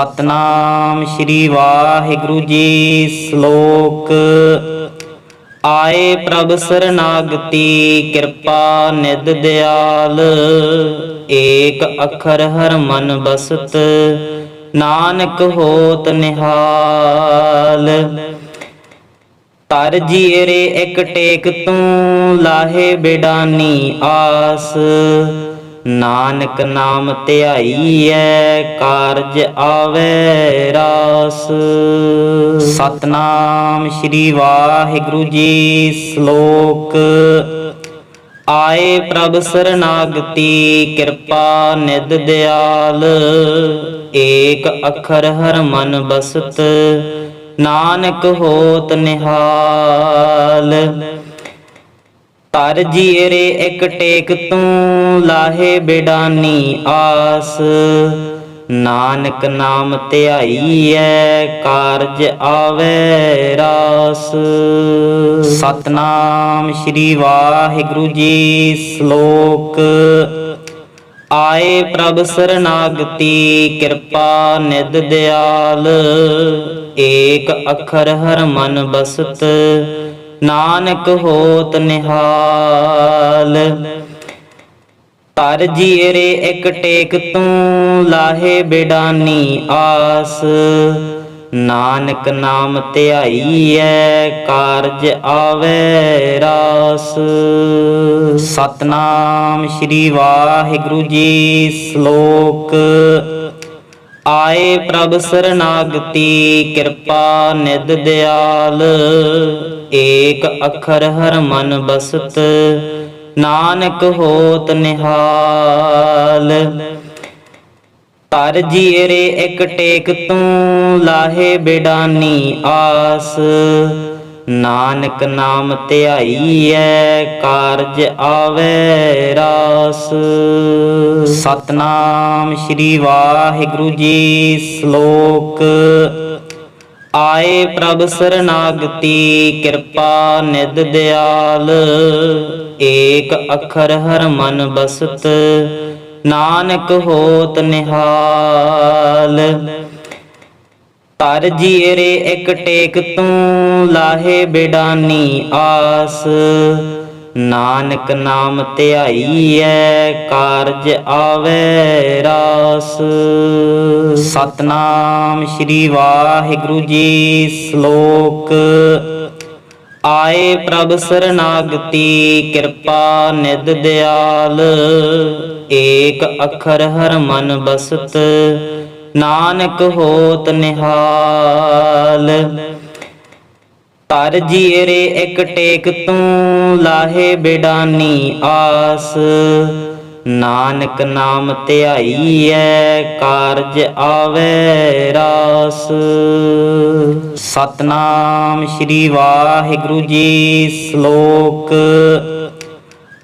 ਸਤਨਾਮ ਸ੍ਰੀ ਵਾਹਿਗੁਰੂ ਜੀ ਸ਼ਲੋਕ। ਆਏ ਪ੍ਰਭ ਸਰਨਾਗਤੀ, ਕਿਰਪਾ ਨਿਦ ਦਿਆਲ। ਏਕ ਅੱਖਰ ਹਰ ਮਨ ਬਸਤ, ਨਾਨਕ ਹੋਤ ਨਿਹਾਲ। ਤਰ ਜੀਰੇ ਇਕ ਟੇਕ ਤੂੰ, ਲਾਹੇ ਬਿਡਾਨੀ ਆਸ। ਨਾਨਕ ਨਾਮ ਧਿਆਈਐ, ਕਾਰਜ ਆਵੇ ਰਾਸ। ਸਤਨਾਮ ਸ੍ਰੀ ਵਾਹਿਗੁਰੂ ਜੀ ਸ਼ਲੋਕ। ਆਏ ਪ੍ਰਭ ਸਰਨਾਗਤੀ, ਕਿਰਪਾ ਨਿਦ ਦਿਆਲ। ਏਕ ਅੱਖਰ ਹਰ ਮਨ ਬਸਤ, ਨਾਨਕ ਹੋਤ ਨਿਹਾਲ। ਤਰ ਜੀਰੇ ਇੱਕ ਟੇਕ ਤੂੰ ਲਾਹੇ ਬਿਡਾਨੀ ਆਸ। ਨਾਨਕ ਨਾਮ ਧਿਆਈਐ, ਕਾਰਜ ਆਵੇ ਰਾਸ। ਸਤਨਾਮ ਸ੍ਰੀ ਵਾਹਿਗੁਰੂ ਜੀ ਸ਼ਲੋਕ। ਆਏ ਪ੍ਰਭ ਸਰਨਾਗਤੀ, ਕਿਰਪਾ ਨਿਦ ਦਿਆਲ। ਏਕ ਅੱਖਰ ਹਰ ਮਨ ਬਸਤ ਨਾਨਕ ਹੋਤ ਨਿਹਾਲ। ਤਰ ਜੀਰੇ ਇਕ ਟੇਕ ਤੂੰ, ਲਾਹੇ ਬਿਡਾਨੀ ਆਸ। ਨਾਨਕ ਨਾਮ ਧਿਆਈਐ, ਕਾਰਜ ਆਵੇ ਰਾਸ। ਸਤਨਾਮ ਸ੍ਰੀ ਵਾਹਿਗੁਰੂ ਜੀ, ਸ਼ਲੋਕ ਆਏ ਪ੍ਰਭ ਸਰਨਾਗਤੀ, ਕਿਰਪਾ ਨਿਦ ਦਿਆਲ। ਏਕ ਅੱਖਰ ਹਰ ਮਨ ਬਸਤ, ਨਾਨਕ ਹੋਤ ਨਿਹਾਲ। ਤਰ ਜੀਰੇ ਇਕ ਟੇਕ ਤੂੰ, ਲਾਹੇ ਬਿਡਾਨੀ ਆਸ। ਨਾਨਕ ਨਾਮ ਧਿਆਈਐ, ਕਾਰਜ ਆਵੇ ਰਾਸ। ਸਤਨਾਮ ਸ੍ਰੀ ਵਾਹਿਗੁਰੂ ਜੀ ਸ਼ਲੋਕ। ਆਏ ਪ੍ਰਭ ਸਰਨਾਗਤੀ, ਕਿਰਪਾ ਨਿਦ ਦਿਆਲ। ਏਕ ਅੱਖਰ ਹਰ ਮਨ ਬਸਤ, ਨਾਨਕ ਹੋਤ ਨਿਹਾਲ। ਤਰ ਜੀਰੇ ਇੱਕ ਟੇਕ ਤੂੰ, ਲਾਹੇ ਬਿਡਾਨੀ ਆਸ। ਨਾਨਕ ਨਾਮ ਧਿਆਈਐ, ਕਾਰਜ ਆਵੇ ਰਾਸ। ਸਤਨਾਮ ਸ੍ਰੀ ਵਾਹਿਗੁਰੂ ਜੀ ਸ਼ਲੋਕ। ਆਏ ਪ੍ਰਭ ਸਰਨਾਗਤੀ, ਕਿਰਪਾ ਨਿਦ ਦਿਆਲ। ਏਕ ਅੱਖਰ ਹਰ ਮਨ ਬਸਤ ਨਾਨਕ ਹੋਤ ਨਿਹਾਲ। ਤਰ ਜੀਰੇ ਇੱਕ ਟੇਕ ਤੂੰ ਲਾਹੇ ਬਿਡਾਨੀ ਆਸ। ਨਾਨਕ ਨਾਮ ਧਿਆਈਐ, ਕਾਰਜ ਆਵੇ ਰਾਸ। ਸਤਨਾਮ ਸ੍ਰੀ ਵਾਹਿਗੁਰੂ ਜੀ ਸ਼ਲੋਕ।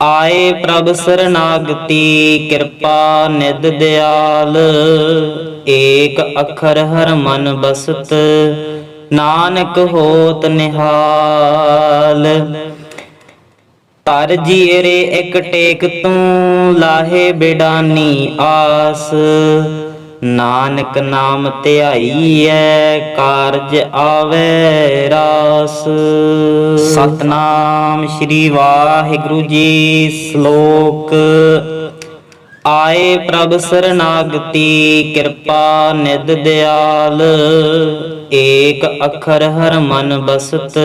ਆਏ ਪ੍ਰਭ ਸਰਨਾਗਤੀ, ਕਿਰਪਾ ਨਿਦ ਦਿਆਲ। ਏਕ ਅੱਖਰ ਹਰ ਮਨ ਬਸਤ, ਨਾਨਕ ਹੋਤ ਨਿਹਾਲ। ਤਰ ਜੀਰੇ ਇੱਕ ਟੇਕ ਤੂੰ, ਲਾਹੇ ਬਿਡਾਨੀ ਆਸ। ਨਾਨਕ ਨਾਮ ਧਿਆਈਐ, ਕਾਰਜ ਆਵੇ ਰਾਸ। ਸਤਨਾਮ ਸ੍ਰੀ ਵਾਹਿਗੁਰੂ ਜੀ, ਸ਼ਲੋਕ ਆਏ ਪ੍ਰਭ ਸਰਨਾਗਤੀ, ਕਿਰਪਾ ਨਿਦ ਦਿਆਲ। ਏਕ ਅੱਖਰ ਹਰ ਮਨ ਬਸਤ,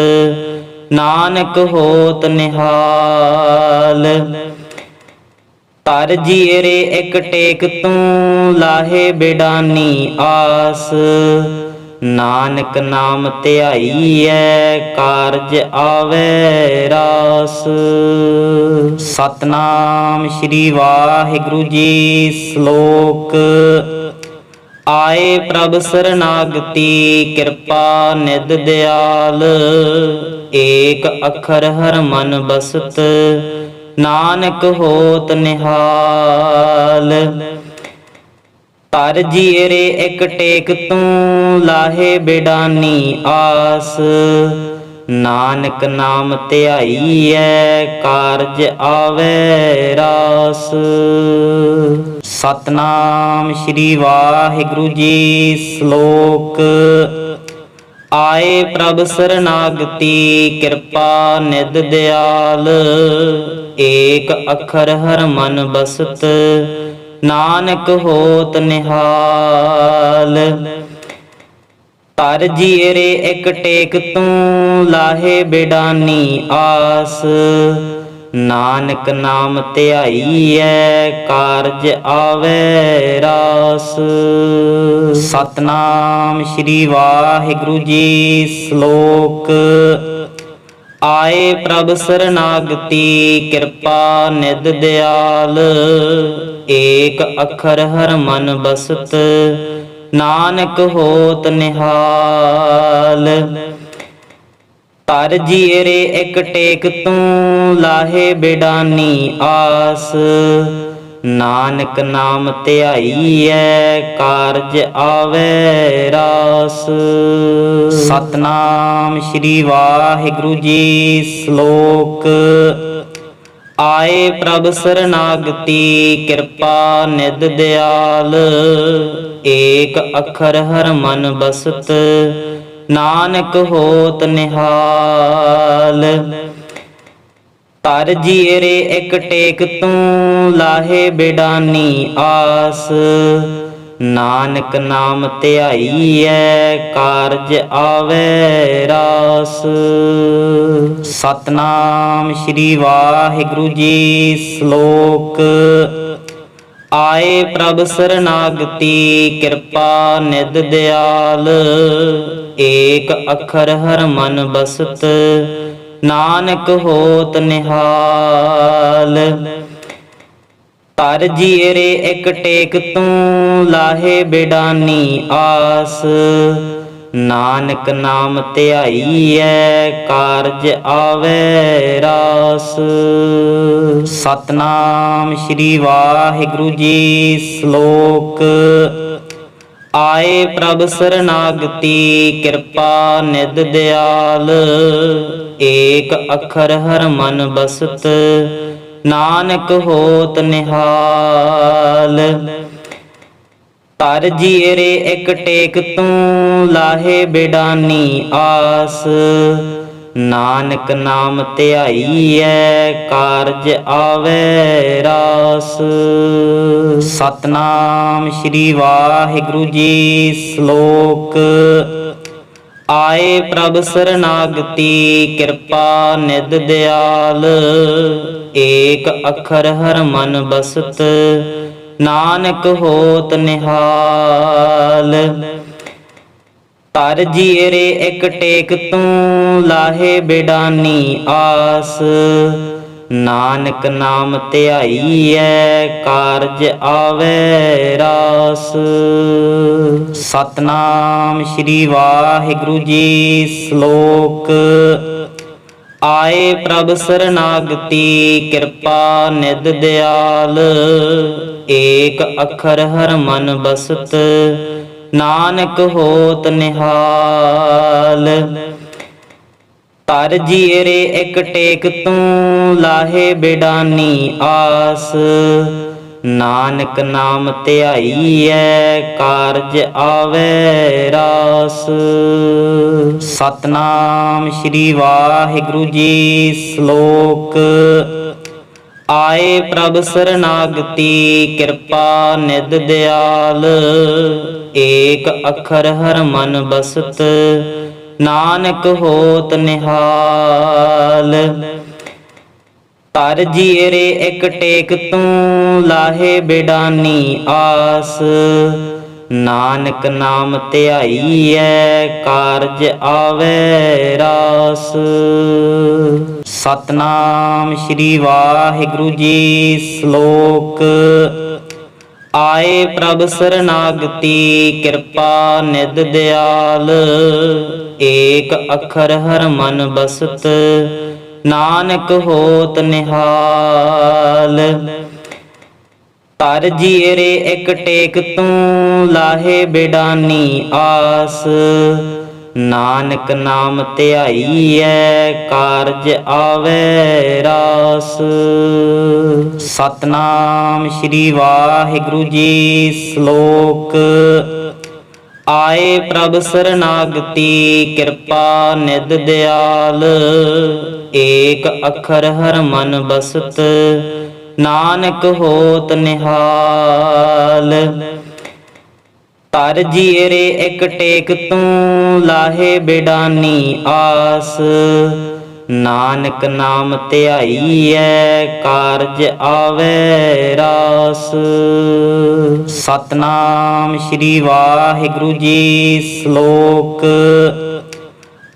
ਨਾਨਕ ਹੋਤ ਨਿਹਾਲ। ਤਰ ਜੀਰੇ ਇਕ ਟੇਕ ਤੂੰ, ਲਾਹੇ ਬਿਡਾਨੀ ਆਸ। ਨਾਨਕ ਨਾਮ ਧਿਆਈਐ, ਕਾਰਜ ਆਵੇ ਰਾਸ। ਸਤਨਾਮ ਸ੍ਰੀ ਵਾਹਿਗੁਰੂ ਜੀ ਸ਼ਲੋਕ। ਆਏ ਪ੍ਰਭ ਸਰਨਾਗਤੀ, ਕਿਰਪਾ ਨਿਦ ਦਿਆਲ। ਏਕ ਅੱਖਰ ਹਰ ਮਨ ਬਸਤ, ਨਾਨਕ ਹੋਤ ਨਿਹਾਲ। ਤਰ ਜੀਰੇ ਇੱਕ ਟੇਕ ਤੂੰ, ਲਾਹੇ ਬਿਡਾਨੀ ਆਸ। ਨਾਨਕ ਨਾਮ ਧਿਆਈਐ, ਕਾਰਜ ਆਵੇ ਰਾਸ। ਸਤਨਾਮ ਸ੍ਰੀ ਵਾਹਿਗੁਰੂ ਜੀ ਸ਼ਲੋਕ। ਆਏ ਪ੍ਰਭ ਸਰਨਾਗਤੀ, ਕਿਰਪਾ ਨਿਦ ਦਿਆਲ। ਏਕ ਅੱਖਰ ਹਰ ਮਨ ਬਸਤ ਨਾਨਕ ਹੋਤ ਨਿਹਾਲ। ਤਰ ਜੀਰੇ ਇੱਕ ਟੇਕ ਤੂੰ, ਲਾਹੇ ਬਿਡਾਨੀ ਆਸ। ਨਾਨਕ ਨਾਮ ਧਿਆਈਐ, ਕਾਰਜ ਆਵੇ ਰਾਸ। ਸਤਨਾਮ ਸ੍ਰੀ ਵਾਹਿਗੁਰੂ ਜੀ, ਸ਼ਲੋਕ ਆਏ ਪ੍ਰਭ ਸਰਨਾਗਤੀ, ਕਿਰਪਾ ਨਿਦ ਦਿਆਲ। ਏਕ ਅੱਖਰ ਹਰ ਮਨ ਬਸਤ, ਨਾਨਕ ਹੋਤ ਨਿਹਾਲ। ਤਰ ਜੀਰੇ ਇੱਕ ਟੇਕ ਤੂੰ, ਲਾਹੇ ਬਿਡਾਨੀ ਆਸ। ਨਾਨਕ ਨਾਮ ਧਿਆਈਐ, ਕਾਰਜ ਆਵੇ ਰਾਸ। ਸਤਨਾਮ ਸ੍ਰੀ ਵਾਹਿਗੁਰੂ ਜੀ ਸ਼ਲੋਕ। ਆਏ ਪ੍ਰਭ ਸਰਨਾਗਤੀ, ਕਿਰਪਾ ਨਿਦ ਦਿਆਲ। ਏਕ ਅੱਖਰ ਹਰ ਮਨ ਬਸਤ, ਨਾਨਕ ਹੋਤ ਨਿਹਾਲ। ਤਰ ਜੀਰੇ ਇੱਕ ਟੇਕ ਤੂੰ, ਲਾਹੇ ਬਿਡਾਨੀ ਆਸ। ਨਾਨਕ ਨਾਮ ਧਿਆਈਐ, ਕਾਰਜ ਆਵੇ ਰਾਸ। ਸਤਨਾਮ ਸ੍ਰੀ ਵਾਹਿਗੁਰੂ ਜੀ ਸ਼ਲੋਕ। ਆਏ ਪ੍ਰਭ ਸਰਨਾਗਤੀ, ਕਿਰਪਾ ਨਿਦ ਦਿਆਲ। ਏਕ ਅੱਖਰ ਹਰ ਮਨ ਬਸਤ ਨਾਨਕ ਹੋਤ ਨਿਹਾਲ। ਤਰ ਜੀਰੇ ਇੱਕ ਟੇਕ ਤੂੰ, ਲਾਹੇ ਬਿਡਾਨੀ ਆਸ। ਨਾਨਕ ਨਾਮ ਧਿਆਈਐ, ਕਾਰਜ ਆਵੇ ਰਾਸ। ਸਤਨਾਮ ਸ੍ਰੀ ਵਾਹਿਗੁਰੂ ਜੀ ਸ਼ਲੋਕ। ਆਏ ਪ੍ਰਭ ਸਰਨਾਗਤੀ, ਕਿਰਪਾ ਨਿਦ ਦਿਆਲ। ਏਕ ਅੱਖਰ ਹਰ ਮਨ ਬਸਤ, ਨਾਨਕ ਹੋਤ ਨਿਹਾਲ। ਤਰ ਜੀਰੇ ਇੱਕ ਟੇਕ ਤੂੰ ਲਾਹੇ ਬਿਡਾਨੀ ਆਸ, ਨਾਨਕ ਨਾਮ ਧਿਆਈਐ, ਕਾਰਜ ਆਵੇ ਰਾਸ। ਸਤਨਾਮ ਸ੍ਰੀ ਵਾਹਿਗੁਰੂ ਜੀ, ਸ਼ਲੋਕ ਆਏ ਪ੍ਰਭ ਸਰਨਾਗਤੀ, ਕਿਰਪਾ ਨਿਦ ਦਿਆਲ। ਏਕ ਅੱਖਰ ਹਰ ਮਨ ਬਸਤ, ਨਾਨਕ ਹੋਤ ਨਿਹਾਲ। ਤਰ ਜੀਰੇ ਇਕ ਟੇਕ ਤੂੰ, ਲਾਹੇ ਬਿਡਾਨੀ ਆਸ। ਨਾਨਕ ਨਾਮ ਧਿਆਈਐ, ਕਾਰਜ ਆਵੇ ਰਾਸ। ਸਤਨਾਮ ਸ੍ਰੀ ਵਾਹਿਗੁਰੂ ਜੀ ਸ਼ਲੋਕ। ਆਏ ਪ੍ਰਭ ਸਰਨਾਗਤੀ, ਕਿਰਪਾ ਨਿਦ ਦਿਆਲ। ਏਕ ਅੱਖਰ ਹਰ ਮਨ ਬਸਤ, ਨਾਨਕ ਹੋਤ ਨਿਹਾਲ। ਤਰ ਜੀਰੇ ਇੱਕ ਟੇਕ ਤੂੰ, ਲਾਹੇ ਬਿਡਾਨੀ ਆਸ। ਨਾਨਕ ਨਾਮ ਧਿਆਈਐ, ਕਾਰਜ ਆਵੇ ਰਾਸ। ਸਤਨਾਮ ਸ੍ਰੀ ਵਾਹਿਗੁਰੂ ਜੀ ਸ਼ਲੋਕ। ਆਏ ਪ੍ਰਭ ਸਰਨਾਗਤੀ, ਕਿਰਪਾ ਨਿਦ ਦਿਆਲ। ਏਕ ਅੱਖਰ ਹਰ ਮਨ ਬਸਤ ਨਾਨਕ ਹੋਤ ਨਿਹਾਲ। ਤਰ ਜੀਰੇ ਇੱਕ ਟੇਕ ਤੂੰ, ਲਾਹੇ ਬਿਡਾਨੀ ਆਸ। ਨਾਨਕ ਨਾਮ ਧਿਆਈਐ, ਕਾਰਜ ਆਵੇ ਰਾਸ। ਸਤਨਾਮ ਸ੍ਰੀ ਵਾਹਿਗੁਰੂ ਜੀ, ਸ਼ਲੋਕ ਆਏ ਪ੍ਰਭ ਸਰਨਾਗਤੀ, ਕਿਰਪਾ ਨਿਦ ਦਿਆਲ। ਏਕ ਅੱਖਰ ਹਰ ਮਨ ਬਸਤ, ਨਾਨਕ ਹੋਤ ਨਿਹਾਲ। ਤਰ ਜੀਰੇ ਇਕ ਟੇਕ ਤੂੰ, ਲਾਹੇ ਬਿਡਾਨੀ ਆਸ। ਨਾਨਕ ਨਾਮ ਧਿਆਈਐ, ਕਾਰਜ ਆਵੈ ਰਾਸ। ਸਤਨਾਮ ਸ੍ਰੀ ਵਾਹਿਗੁਰੂ ਜੀ ਸ਼ਲੋਕ। ਆਏ ਪ੍ਰਭ ਸਰਨਾਗਤੀ, ਕਿਰਪਾ ਨਿਦ ਦਿਆਲ। ਏਕ ਅੱਖਰ ਹਰ ਮਨ ਬਸਤ, ਨਾਨਕ ਹੋਤ ਨਿਹਾਲ। ਤਰ ਜੀਰੇ ਇਕ ਟੇਕ ਤੂੰ, ਲਾਹੇ ਬਿਡਾਨੀ ਆਸ। ਨਾਨਕ ਨਾਮ ਧਿਆਈਐ, ਕਾਰਜ ਆਵੈ ਰਾਸ। ਸਤਨਾਮ ਸ੍ਰੀ ਵਾਹਿਗੁਰੂ ਜੀ ਸ਼ਲੋਕ।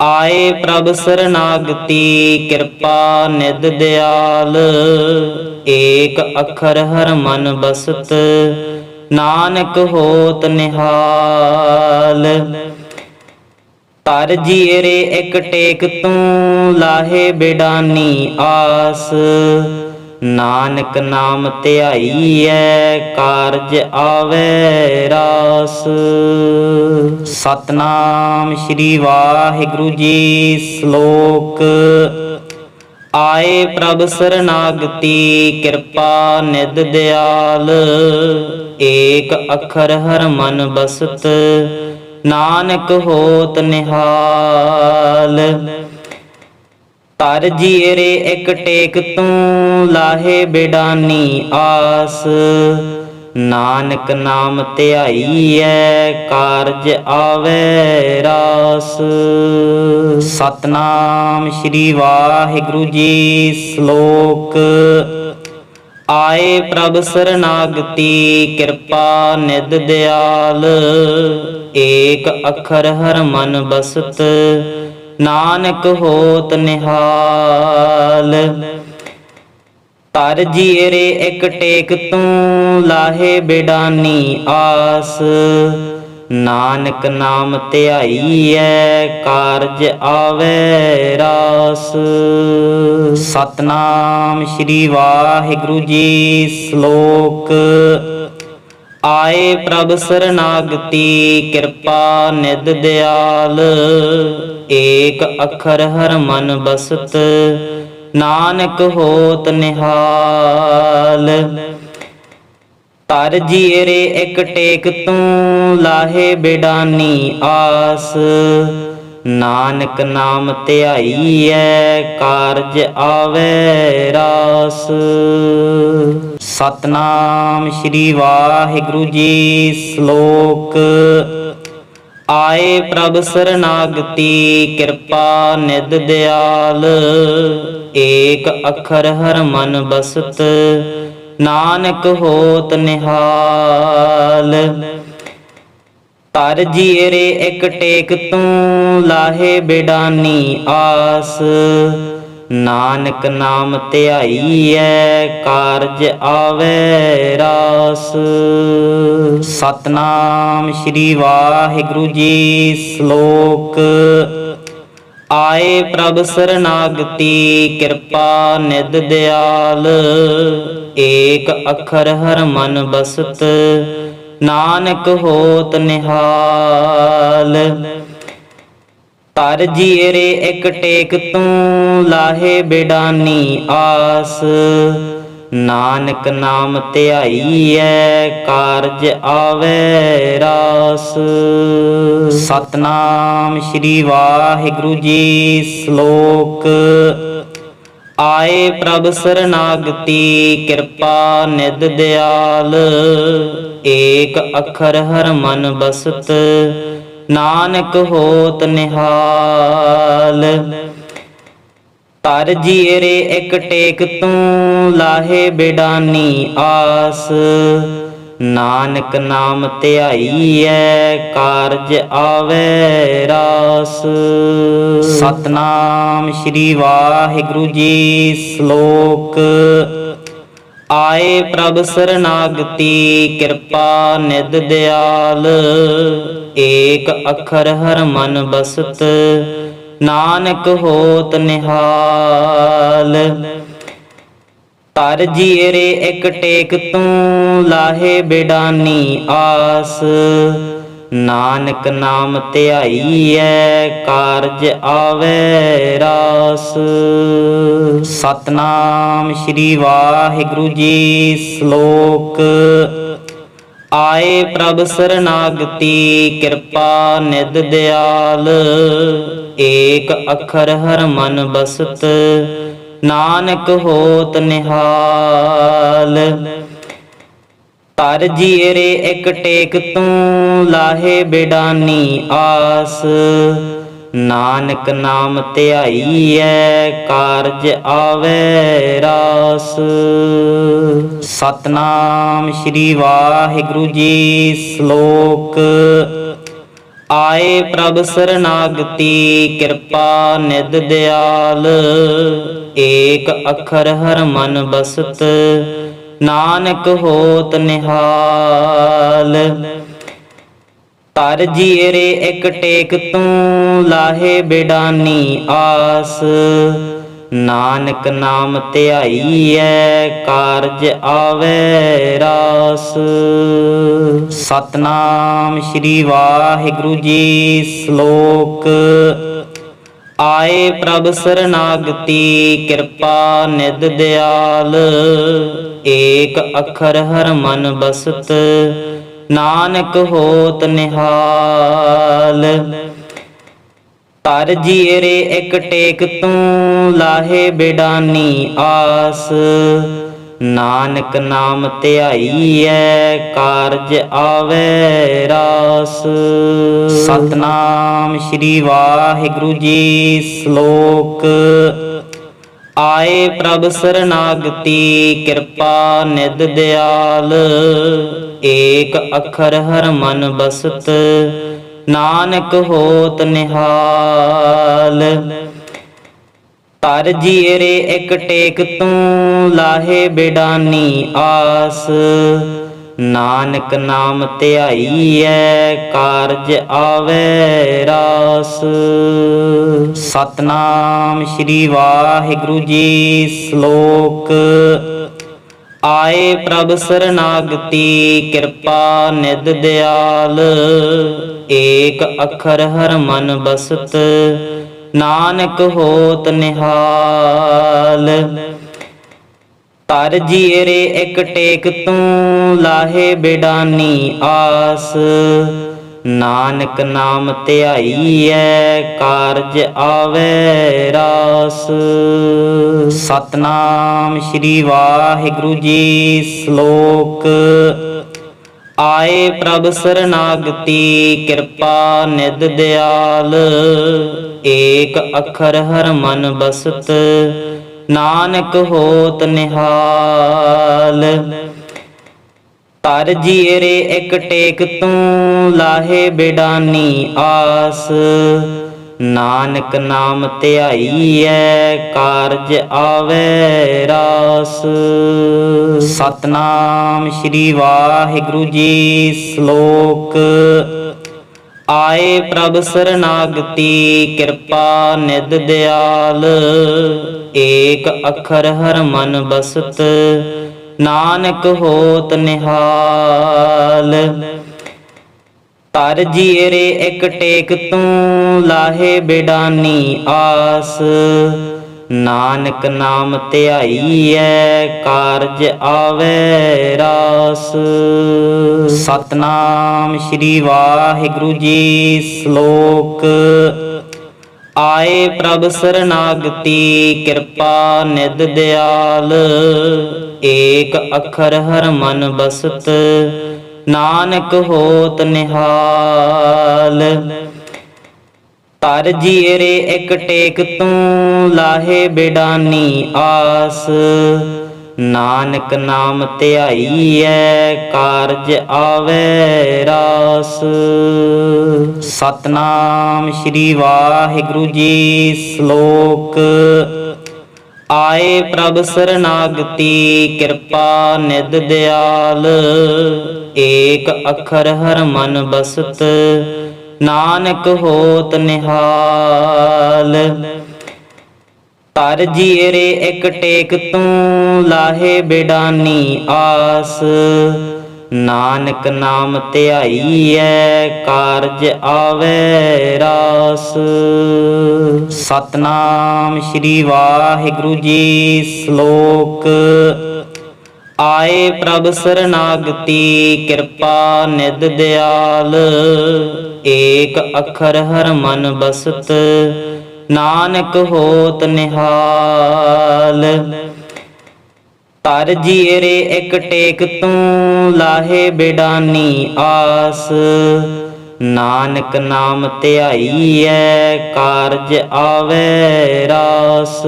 ਆਏ ਪ੍ਰਭ ਸਰਨਾਗਤੀ, ਕਿਰਪਾ ਨਿਦ ਦਿਆਲ। ਏਕ ਅੱਖਰ ਹਰ ਮਨ ਬਸਤ ਨਾਨਕ ਹੋਤ ਨਿਹਾਲ। ਤਰ ਜੀਰੇ ਇਕ ਟੇਕ ਤੂੰ, ਲਾਹੇ ਬਿਡਾਨੀ ਆਸ। ਨਾਨਕ ਨਾਮ ਧਿਆਈਐ, ਕਾਰਜ ਆਵੈ ਰਾਸ। ਸਤਨਾਮ ਸ੍ਰੀ ਵਾਹਿਗੁਰੂ ਜੀ, ਸ਼ਲੋਕ ਆਏ ਪ੍ਰਭ ਸਰਨਾਗਤੀ, ਕਿਰਪਾ ਨਿਦ ਦਿਆਲ। ਏਕ ਅੱਖਰ ਹਰ ਮਨ ਬਸਤ, ਨਾਨਕ ਹੋਤ ਨਿਹਾਲ। ਤਰ ਜੀਰੇ ਇਕ ਟੇਕ ਤੂੰ, ਲਾਹੇ ਬਿਡਾਨੀ ਆਸ। ਨਾਨਕ ਨਾਮ ਧਿਆਈ ਧਿਆਈਐ, ਕਾਰਜ ਆਵੈ ਰਾਸ। ਸਤਨਾਮ ਸ੍ਰੀ ਵਾਹਿਗੁਰੂ ਜੀ ਸ਼ਲੋਕ। ਆਏ ਪ੍ਰਭ ਸਰਨਾਗਤੀ, ਕਿਰਪਾ ਨਿਦ ਦਿਆਲ। ਏਕ ਅੱਖਰ ਹਰ ਮਨ ਬਸਤ, ਨਾਨਕ ਹੋਤ ਨਿਹਾਲ। ਤਰ ਜੀਰੇ ਇਕ ਟੇਕ ਤੂੰ, ਲਾਹੇ ਬਿਡਾਨੀ ਆਸ। ਨਾਨਕ ਨਾਮ ਧਿਆਈਐ, ਕਾਰਜ ਆਵੈ ਰਾਸ। ਸਤਨਾਮ ਸ੍ਰੀ ਵਾਹਿਗੁਰੂ ਜੀ ਸ਼ਲੋਕ। ਆਏ ਪ੍ਰਭ ਸਰਨਾਗਤੀ, ਕਿਰਪਾ ਨਿਦ ਦਿਆਲ। ਏਕ ਅੱਖਰ ਹਰ ਮਨ ਬਸਤ ਨਾਨਕ ਹੋਤ ਨਿਹਾਲ। ਤਰ ਜੀਰੇ ਇਕ ਟੇਕ ਤੂੰ, ਲਾਹੇ ਬਿਡਾਨੀ ਆਸ। ਨਾਨਕ ਨਾਮ ਧਿਆਈਐ, ਕਾਰਜ ਆਵੈ ਰਾਸ। ਸਤਨਾਮ ਸ੍ਰੀ ਵਾਹਿਗੁਰੂ ਜੀ, ਸ਼ਲੋਕ ਆਏ ਪ੍ਰਭ ਸਰਨਾਗਤੀ, ਕਿਰਪਾ ਨਿਦ ਦਿਆਲ। ਏਕ ਅੱਖਰ ਹਰ ਮਨ ਬਸਤ, ਨਾਨਕ ਹੋਤ ਨਿਹਾਲ। ਤਰ ਜੀਰੇ ਇਕ ਟੇਕ ਤੂੰ, ਲਾਹੇ ਬਿਡਾਨੀ ਆਸ। ਨਾਨਕ ਨਾਮ ਧਿਆਈਐ, ਕਾਰਜ ਆਵੈ ਰਾਸ। ਸਤਨਾਮ ਸ੍ਰੀ ਵਾਹਿਗੁਰੂ ਜੀ ਸ਼ਲੋਕ। ਆਏ ਪ੍ਰਭ ਸਰਨਾਗਤੀ, ਕਿਰਪਾ ਨਿਦ ਦਿਆਲ। ਏਕ ਅੱਖਰ ਹਰ ਮਨ ਬਸਤ, ਨਾਨਕ ਹੋਤ ਨਿਹਾਲ। ਤਰ ਜੀਰੇ ਇਕ ਟੇਕ ਤੂੰ, ਲਾਹੇ ਬਿਡਾਨੀ ਆਸ। ਨਾਨਕ ਨਾਮ ਧਿਆਈਐ, ਕਾਰਜ ਆਵੈ ਰਾਸ। ਸਤਨਾਮ ਸ੍ਰੀ ਵਾਹਿਗੁਰੂ ਜੀ ਸ਼ਲੋਕ। ਆਏ ਪ੍ਰਭ ਸਰਨਾਗਤੀ, ਕਿਰਪਾ ਨਿਦ ਦਿਆਲ। ਏਕ ਅੱਖਰ ਹਰ ਮਨ ਬਸਤ ਨਾਨਕ ਹੋਤ ਨਿਹਾਲ। ਤਰ ਜੀਰੇ ਇਕ ਟੇਕ ਤੂੰ, ਲਾਹੇ ਬਿਡਾਨੀ ਆਸ। ਨਾਨਕ ਨਾਮ ਧਿਆਈਐ, ਕਾਰਜ ਆਵੈ ਰਾਸ। ਸਤਨਾਮ ਸ੍ਰੀ ਵਾਹਿਗੁਰੂ ਜੀ, ਸ਼ਲੋਕ ਆਏ ਪ੍ਰਭ ਸਰਨਾਗਤੀ, ਕਿਰਪਾ ਨਿਦ ਦਿਆਲ। ਏਕ ਅੱਖਰ ਹਰ ਮਨ ਬਸਤ, ਨਾਨਕ ਹੋਤ ਨਿਹਾਲ। ਤਰ ਜੀਰੇ ਇਕ ਟੇਕ ਤੂੰ, ਲਾਹੇ ਬਿਡਾਨੀ ਆਸ। ਨਾਨਕ ਨਾਮ ਧਿਆਈਐ, ਕਾਰਜ ਆਵੇ ਰਾਸ। ਸਤਨਾਮ ਸ੍ਰੀ ਵਾਹਿਗੁਰੂ ਜੀ ਸ਼ਲੋਕ। ਆਏ ਪ੍ਰਭ ਸਰਨਾਗਤੀ, ਕਿਰਪਾ ਨਿਦ ਦਿਆਲ। ਏਕ ਅੱਖਰ ਹਰ ਮਨ ਬਸਤ, ਨਾਨਕ ਹੋਤ ਨਿਹਾਲ। ਤਰ ਜੀਰੇ ਇਕ ਟੇਕ ਤੂੰ, ਲਾਹੇ ਬਿਡਾਨੀ ਆਸ। ਨਾਨਕ ਨਾਮ ਧਿਆਈਐ, ਕਾਰਜ ਆਵੇ ਰਾਸ। ਸਤਨਾਮ ਸ੍ਰੀ ਵਾਹਿਗੁਰੂ ਜੀ ਸ਼ਲੋਕ। ਆਏ ਪ੍ਰਭ ਸਰਨਾਗਤੀ, ਕਿਰਪਾ ਨਿਦ ਦਿਆਲ। ਏਕ ਅੱਖਰ ਹਰ ਮਨ ਬਸਤ ਨਾਨਕ ਹੋਤ ਨਿਹਾਲ। ਤਰ ਜੀਰੇ ਇਕ ਟੇਕ ਤੂੰ, ਲਾਹੇ ਬਿਡਾਨੀ ਆਸ। ਨਾਨਕ ਨਾਮ ਧਿਆਈਐ, ਕਾਰਜ ਆਵੇ ਰਾਸ। ਸਤਨਾਮ ਸ੍ਰੀ ਵਾਹਿਗੁਰੂ ਜੀ, ਸ਼ਲੋਕ ਆਏ ਪ੍ਰਭ ਸਰਨਾਗਤੀ, ਕਿਰਪਾ ਨਿਦ ਦਿਆਲ। ਏਕ ਅੱਖਰ ਹਰ ਮਨ ਬਸਤ, ਨਾਨਕ ਹੋਤ ਨਿਹਾਲ। ਤਰ ਜੀਰੇ ਇਕ ਟੇਕ ਤੂੰ, ਲਾਹੇ ਬਿਡਾਨੀ ਆਸ। ਨਾਨਕ ਨਾਮ ਧਿਆਈਐ, ਕਾਰਜ ਆਵੇ ਰਾਸ। ਸਤਨਾਮ ਸ੍ਰੀ ਵਾਹਿਗੁਰੂ ਜੀ ਸ਼ਲੋਕ। ਆਏ ਪ੍ਰਭ ਸਰਨਾਗਤੀ, ਕਿਰਪਾ ਨਿਦ ਦਿਆਲ। ਏਕ ਅੱਖਰ ਹਰ ਮਨ ਬਸਤ, ਨਾਨਕ ਹੋਤ ਨਿਹਾਲ। ਤਰ ਜੀਰੇ ਇਕ ਟੇਕ ਤੂੰ, ਲਾਹੇ ਬਿਡਾਨੀ ਆਸ। ਨਾਨਕ ਨਾਮ ਧਿਆਈਐ, ਕਾਰਜ ਆਵੇ ਰਾਸ। ਸਤਨਾਮ ਸ੍ਰੀ ਵਾਹਿਗੁਰੂ ਜੀ ਸ਼ਲੋਕ। ਆਏ ਪ੍ਰਭ ਸਰਨਾਗਤੀ, ਕਿਰਪਾ ਨਿਦ ਦਿਆਲ। ਏਕ ਅੱਖਰ ਹਰ ਮਨ ਬਸਤ ਨਾਨਕ ਹੋਤ ਨਿਹਾਲ। ਤਰ ਜੀਰੇ ਇਕ ਟੇਕ ਤੂੰ, ਲਾਹੇ ਬਿਡਾਨੀ ਆਸ। ਨਾਨਕ ਨਾਮ ਧਿਆਈ ਧਿਆਈਐ, ਕਾਰਜ ਆਵੇ ਰਾਸ। ਸਤਨਾਮ ਸ੍ਰੀ ਵਾਹਿਗੁਰੂ ਜੀ, ਸ਼ਲੋਕ ਆਏ ਪ੍ਰਭ ਸਰਨਾਗਤੀ, ਕਿਰਪਾ ਨਿਦ ਦਿਆਲ। ਏਕ ਅੱਖਰ ਹਰ ਮਨ ਬਸਤ, ਨਾਨਕ ਹੋਤ ਨਿਹਾਲ। ਤਰ ਜੀਰੇ ਇਕ ਟੇਕ ਤੂੰ, ਲਾਹੇ ਬਿਡਾਨੀ ਆਸ। ਨਾਨਕ ਨਾਮ ਧਿਆਈਐ, ਕਾਰਜ ਆਵੇ ਰਾਸ। ਸਤਨਾਮ ਸ੍ਰੀ ਵਾਹਿਗੁਰੂ ਜੀ ਸ਼ਲੋਕ। ਆਏ ਪ੍ਰਭ ਸਰਨਾਗਤੀ, ਕਿਰਪਾ ਨਿਦ ਦਿਆਲ। ਏਕ ਅੱਖਰ ਹਰ ਮਨ ਬਸਤ, ਨਾਨਕ ਹੋਤ ਨਿਹਾਲ। ਤਰ ਜੀਰੇ ਇਕ ਟੇਕ ਤੂੰ, ਲਾਹੇ ਬਿਡਾਨੀ ਆਸ। ਨਾਨਕ ਨਾਮ ਧਿਆਈਐ, ਕਾਰਜ ਆਵੇ ਰਾਸ। ਸਤਨਾਮ ਸ੍ਰੀ ਵਾਹਿਗੁਰੂ ਜੀ ਸ਼ਲੋਕ। ਆਏ ਪ੍ਰਭ ਸਰਨਾਗਤੀ, ਕਿਰਪਾ ਨਿਦ ਦਿਆਲ। ਏਕ ਅੱਖਰ ਹਰ ਮਨ ਬਸਤ ਨਾਨਕ ਹੋਤ ਨਿਹਾਲ। ਤਰ ਜੀਰੇ ਇਕ ਟੇਕ ਤੂੰ, ਲਾਹੇ ਬਿਡਾਨੀ ਆਸ। ਨਾਨਕ ਨਾਮ ਧਿਆਈਐ, ਕਾਰਜ ਆਵੇ ਰਾਸ। ਸਤਨਾਮ ਸ੍ਰੀ ਵਾਹਿਗੁਰੂ ਜੀ, ਸ਼ਲੋਕ ਆਏ ਪ੍ਰਭ ਸਰਨਾਗਤੀ, ਕਿਰਪਾ ਨਿਦ ਦਿਆਲ। ਏਕ ਅੱਖਰ ਹਰ ਮਨ ਬਸਤ, ਨਾਨਕ ਹੋਤ ਨਿਹਾਲ। ਤਰ ਜੀਰੇ ਇਕ ਟੇਕ ਤੂੰ, ਲਾਹੇ ਬਿਡਾਨੀ ਆਸ। ਨਾਨਕ ਨਾਮ ਧਿਆਈਐ, ਕਾਰਜ ਆਵੇ ਰਾਸ। ਸਤਨਾਮ ਸ੍ਰੀ ਵਾਹਿਗੁਰੂ ਜੀ ਸ਼ਲੋਕ। ਆਏ ਪ੍ਰਭ ਸਰਨਾਗਤੀ, ਕਿਰਪਾ ਨਿਦ ਦਿਆਲ। ਏਕ ਅੱਖਰ ਹਰ ਮਨ ਬਸਤ, ਨਾਨਕ ਹੋਤ ਨਿਹਾਲ। ਤਰ ਜੀਰੇ ਇੱਕ ਟੇਕ ਤੂੰ, ਲਾਹੇ ਬਿਡਾਨੀ ਆਸ। ਨਾਨਕ ਨਾਮ ਧਿਆਈਐ, ਕਾਰਜ ਆਵੇ ਰਾਸ।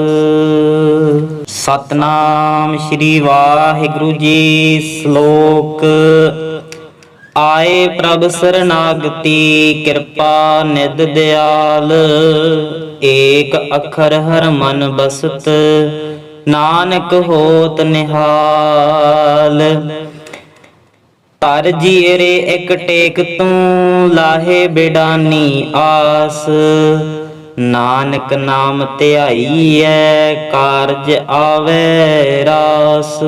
ਸਤਨਾਮ ਸ੍ਰੀ ਵਾਹਿਗੁਰੂ ਜੀ ਸ਼ਲੋਕ। ਆਏ ਪ੍ਰਭ ਸਰਨਾਗਤੀ, ਕਿਰਪਾ ਨਿਦ ਦਿਆਲ। ਏਕ ਅੱਖਰ ਹਰ ਮਨ ਬਸਤ ਨਾਨਕ ਹੋਤ ਨਿਹਾਲ। ਤਰ ਜੀਰੇ ਇੱਕ ਟੇਕ ਤੂੰ, ਲਾਹੇ ਬਿਡਾਨੀ ਆਸ। ਨਾਨਕ ਨਾਮ ਧਿਆਈਐ, ਕਾਰਜ ਆਵੇ ਰਾਸ।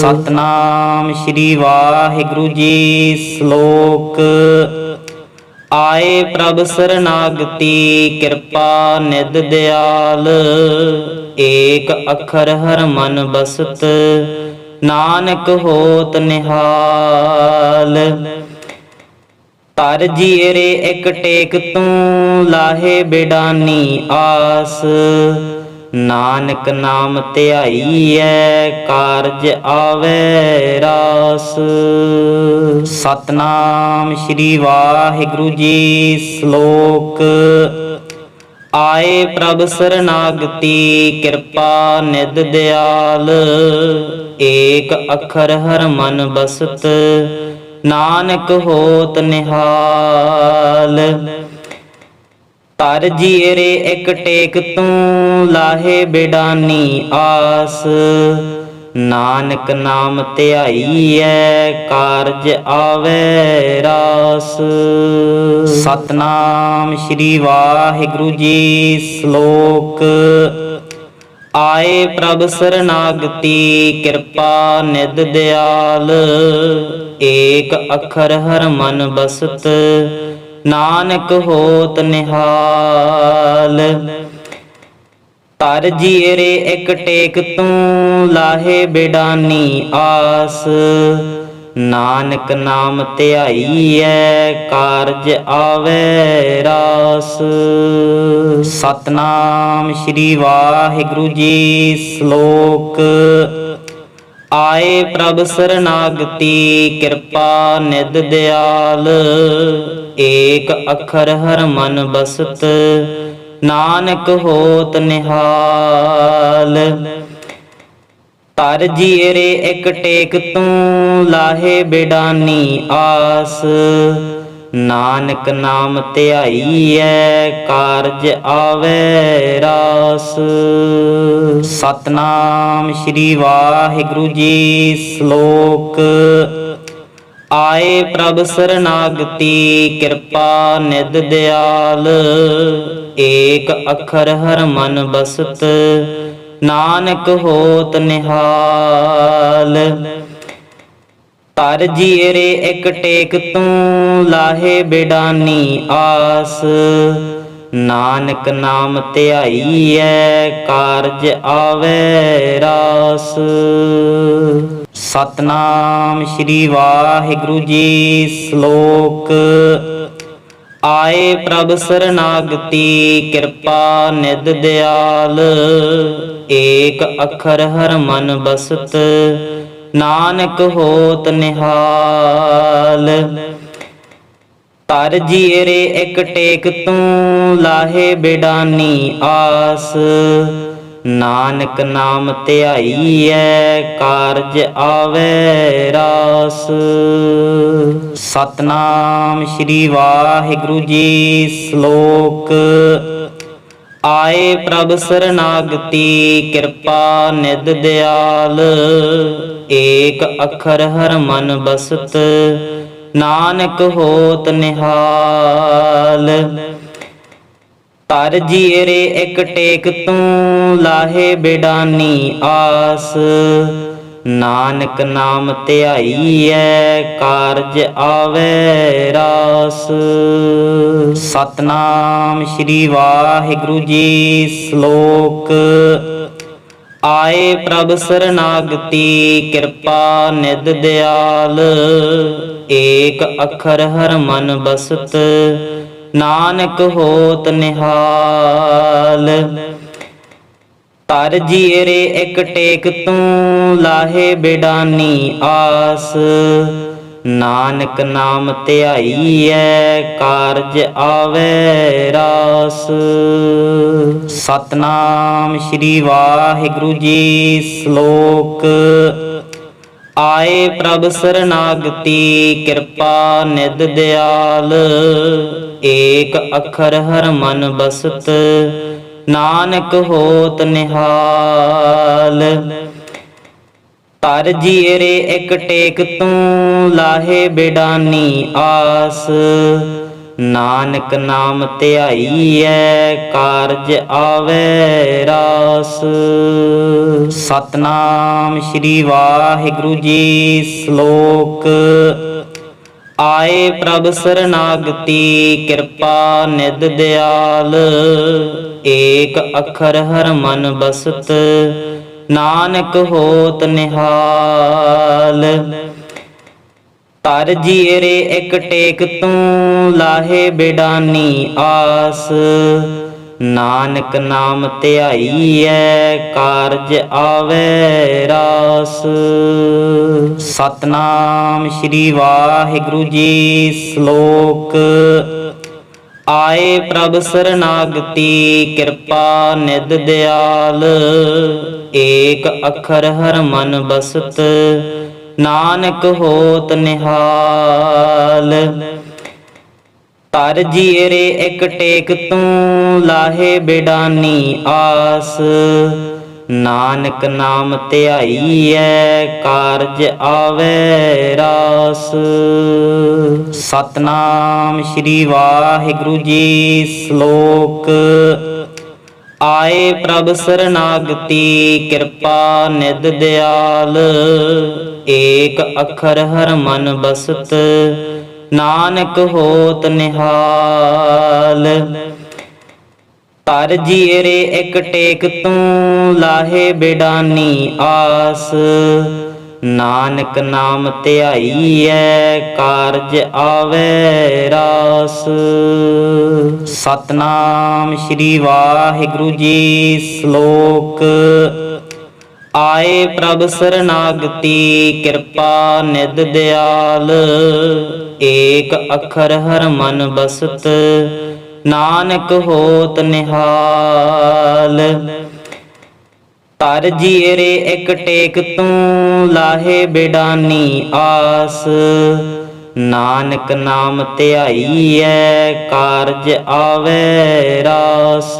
ਸਤਨਾਮ ਸ੍ਰੀ ਵਾਹਿਗੁਰੂ ਜੀ, ਸ਼ਲੋਕ ਆਏ ਪ੍ਰਭ ਸਰਨਾਗਤੀ, ਕਿਰਪਾ ਨਿਦ ਦਿਆਲ। ਏਕ ਅੱਖਰ ਹਰ ਮਨ ਬਸਤ, ਨਾਨਕ ਹੋਤ ਨਿਹਾਲ। ਤਰ ਜੀਰੇ ਇਕ ਟੇਕ ਤੂੰ, ਲਾਹੇ ਬਿਡਾਨੀ ਆਸ। ਨਾਨਕ ਨਾਮ ਧਿਆਈਐ, ਕਾਰਜ ਆਵੇ ਰਾਸ। ਸਤਨਾਮ ਸ੍ਰੀ ਵਾਹਿਗੁਰੂ ਜੀ ਸ਼ਲੋਕ। ਆਏ ਪ੍ਰਭ ਸਰਨਾਗਤੀ, ਕਿਰਪਾ ਨਿਦ ਦਿਆਲ। ਏਕ ਅੱਖਰ ਹਰ ਮਨ ਬਸਤ, ਨਾਨਕ ਹੋਤ ਨਿਹਾਲ। ਤਰ ਜੀਰੇ ਇੱਕ ਟੇਕ ਤੂੰ, ਲਾਹੇ ਬਿਡਾਨੀ ਆਸ। ਨਾਨਕ ਨਾਮ ਧਿਆਈਐ, ਕਾਰਜ ਆਵੇ ਰਾਸ। ਸਤਨਾਮ ਸ੍ਰੀ ਵਾਹਿਗੁਰੂ ਜੀ ਸ਼ਲੋਕ। ਆਏ ਪ੍ਰਭ ਸਰਨਾਗਤੀ, ਕਿਰਪਾ ਨਿਦ ਦਿਆਲ। ਏਕ ਅੱਖਰ ਹਰ ਮਨ ਬਸਤ ਨਾਨਕ ਹੋਤ ਨਿਹਾਲ। ਤਰ ਜੀਰੇ ਇੱਕ ਟੇਕ ਤੂੰ, ਲਾਹੇ ਬਿਡਾਨੀ ਆਸ। ਨਾਨਕ ਨਾਮ ਧਿਆਈਐ, ਕਾਰਜ ਆਵੇ ਰਾਸ। ਸਤਨਾਮ ਸ੍ਰੀ ਵਾਹਿਗੁਰੂ ਜੀ, ਸ਼ਲੋਕ ਆਏ ਪ੍ਰਭ ਸਰਨਾਗਤੀ, ਕਿਰਪਾ ਨਿਦ ਦਿਆਲ। ਏਕ ਅੱਖਰ ਹਰ ਮਨ ਬਸਤ, ਨਾਨਕ ਹੋਤ ਨਿਹਾਲ। ਤਰ ਜੀਰੇ ਇਕ ਟੇਕ ਤੂੰ, ਲਾਹੇ ਬਿਡਾਨੀ ਆਸ। ਨਾਨਕ ਨਾਮ ਧਿਆਈਐ, ਕਾਰਜ ਆਵੇ ਰਾਸ। ਸਤਨਾਮ ਸ੍ਰੀ ਵਾਹਿਗੁਰੂ ਜੀ ਸ਼ਲੋਕ। ਆਏ ਪ੍ਰਭ ਸਰਨਾਗਤੀ, ਕਿਰਪਾ ਨਿਦ ਦਿਆਲ। ਏਕ ਅੱਖਰ ਹਰ ਮਨ ਬਸਤ, ਨਾਨਕ ਹੋਤ ਨਿਹਾਲ। ਤਰ ਜੀਰੇ ਇੱਕ ਟੇਕ ਤੂੰ ਲਾਹੇ ਬਿਡਾਨੀ ਆਸ। ਨਾਨਕ ਨਾਮ ਧਿਆਈਐ, ਕਾਰਜ ਆਵੇ ਰਾਸ। ਸਤਨਾਮ ਸ੍ਰੀ ਵਾਹਿਗੁਰੂ ਜੀ ਸ਼ਲੋਕ। ਆਏ ਪ੍ਰਭ ਸਰਨਾਗਤੀ, ਕਿਰਪਾ ਨਿਦ ਦਿਆਲ। ਏਕ ਅੱਖਰ ਹਰ ਮਨ ਬਸਤ ਨਾਨਕ ਹੋਤ ਨਿਹਾਲ। ਤਰ ਜੀਰੇ ਇੱਕ ਟੇਕ ਤੂੰ, ਲਾਹੇ ਬਿਡਾਨੀ ਆਸ। ਨਾਨਕ ਨਾਮ ਧਿਆਈਐ, ਕਾਰਜ ਆਵੇ ਰਾਸ। ਸਤਨਾਮ ਸ੍ਰੀ ਵਾਹਿਗੁਰੂ ਜੀ, ਸ਼ਲੋਕ ਆਏ ਪ੍ਰਭ ਸਰਨਾਗਤੀ, ਕਿਰਪਾ ਨਿਦ ਦਿਆਲ। ਏਕ ਅੱਖਰ ਹਰ ਮਨ ਬਸਤ, ਨਾਨਕ ਹੋਤ ਨਿਹਾਲ। ਤਰ ਜੀਰੇ ਇਕ ਟੇਕ ਤੂੰ, ਲਾਹੇ ਬਿਡਾਨੀ ਆਸ। ਨਾਨਕ ਨਾਮ ਧਿਆਈਐ, ਕਾਰਜ ਆਵੇ ਰਾਸ। ਸਤਨਾਮ ਸ੍ਰੀ ਵਾਹਿਗੁਰੂ ਜੀ ਸ਼ਲੋਕ। ਆਏ ਪ੍ਰਭ ਸਰਨਾਗਤੀ, ਕਿਰਪਾ ਨਿਦ ਦਿਆਲ। ਏਕ ਅੱਖਰ ਹਰ ਮਨ ਬਸਤ, ਨਾਨਕ ਹੋਤ ਨਿਹਾਲ। ਤਰ ਜੀਰੇ ਇੱਕ ਟੇਕ ਤੂੰ, ਲਾਹੇ ਬਿਡਾਨੀ ਆਸ। ਨਾਨਕ ਨਾਮ ਧਿਆਈਐ, ਕਾਰਜ ਆਵੇ ਰਾਸ। ਸਤਨਾਮ ਸ੍ਰੀ ਵਾਹਿਗੁਰੂ ਜੀ ਸ਼ਲੋਕ। ਆਏ ਪ੍ਰਭ ਸਰਨਾਗਤੀ, ਕਿਰਪਾ ਨਿਦ ਦਿਆਲ। ਏਕ ਅੱਖਰ ਹਰ ਮਨ ਬਸਤ ਨਾਨਕ ਹੋਤ ਨਿਹਾਲ। ਤਰ ਜੀਰੇ ਇੱਕ ਟੇਕ ਤੂੰ, ਲਾਹੇ ਬਿਡਾਨੀ ਆਸ। ਨਾਨਕ ਨਾਮ ਧਿਆਈਐ, ਕਾਰਜ ਆਵੇ ਰਾਸ। ਸਤਨਾਮ ਸ੍ਰੀ ਵਾਹਿਗੁਰੂ ਜੀ, ਸ਼ਲੋਕ ਆਏ ਪ੍ਰਭ ਸਰਨਾਗਤੀ, ਕਿਰਪਾ ਨਿਦ ਦਿਆਲ। ਏਕ ਅੱਖਰ ਹਰ ਮਨ ਬਸਤ, ਨਾਨਕ ਹੋਤ ਨਿਹਾਲ। ਤਰ ਜੀਰੇ ਇੱਕ ਟੇਕ ਤੂੰ, ਲਾਹੇ ਬਿਡਾਨੀ ਆਸ। ਨਾਨਕ ਨਾਮ ਧਿਆਈਐ, ਕਾਰਜ ਆਵੇ ਰਾਸ। ਸਤਨਾਮ ਸ੍ਰੀ ਵਾਹਿਗੁਰੂ ਜੀ ਸ਼ਲੋਕ। ਆਏ ਪ੍ਰਭ ਸਰਨਾਗਤੀ, ਕਿਰਪਾ ਨਿਦ ਦਿਆਲ। ਏਕ ਅੱਖਰ ਹਰ ਮਨ ਬਸਤ, ਨਾਨਕ ਹੋਤ ਨਿਹਾਲ। ਤਰ ਜੀਰੇ ਇੱਕ ਟੇਕ ਤੂੰ, ਲਾਹੇ ਬਿਡਾਨੀ ਆਸ। ਨਾਨਕ ਨਾਮ ਧਿਆਈਐ, ਕਾਰਜ ਆਵੇ ਰਾਸ। ਸਤਨਾਮ ਸ੍ਰੀ ਵਾਹਿਗੁਰੂ ਜੀ ਸ਼ਲੋਕ। ਆਏ ਪ੍ਰਭ ਸਰਨਾਗਤੀ, ਕਿਰਪਾ ਨਿਦ ਦਿਆਲ। ਏਕ ਅੱਖਰ ਹਰ ਮਨ ਬਸਤ ਨਾਨਕ ਹੋਤ ਨਿਹਾਲ। ਤਰ ਜੀਰੇ ਇੱਕ ਟੇਕ ਤੂੰ ਲਾਹੇ ਬਿਡਾਨੀ ਆਸ। ਨਾਨਕ ਨਾਮ ਧਿਆਈਐ, ਕਾਰਜ ਆਵੇ ਰਾਸ। ਸਤਨਾਮ ਸ੍ਰੀ ਵਾਹਿਗੁਰੂ ਜੀ, ਸ਼ਲੋਕ ਆਏ ਪ੍ਰਭ ਸਰਨਾਗਤੀ ਕਿਰਪਾ ਨਿਦ ਦਿਆਲ। ਏਕ ਅੱਖਰ ਹਰ ਮਨ ਬਸਤ, ਨਾਨਕ ਹੋਤ ਨਿਹਾਲ। ਤਰ ਜੀਰੇ ਇਕ ਟੇਕ ਤੂੰ, ਲਾਹੇ ਬਿਡਾਨੀ ਆਸ। ਨਾਨਕ ਨਾਮ ਧਿਆਈਐ, ਕਾਰਜ ਆਵੇ ਰਾਸ।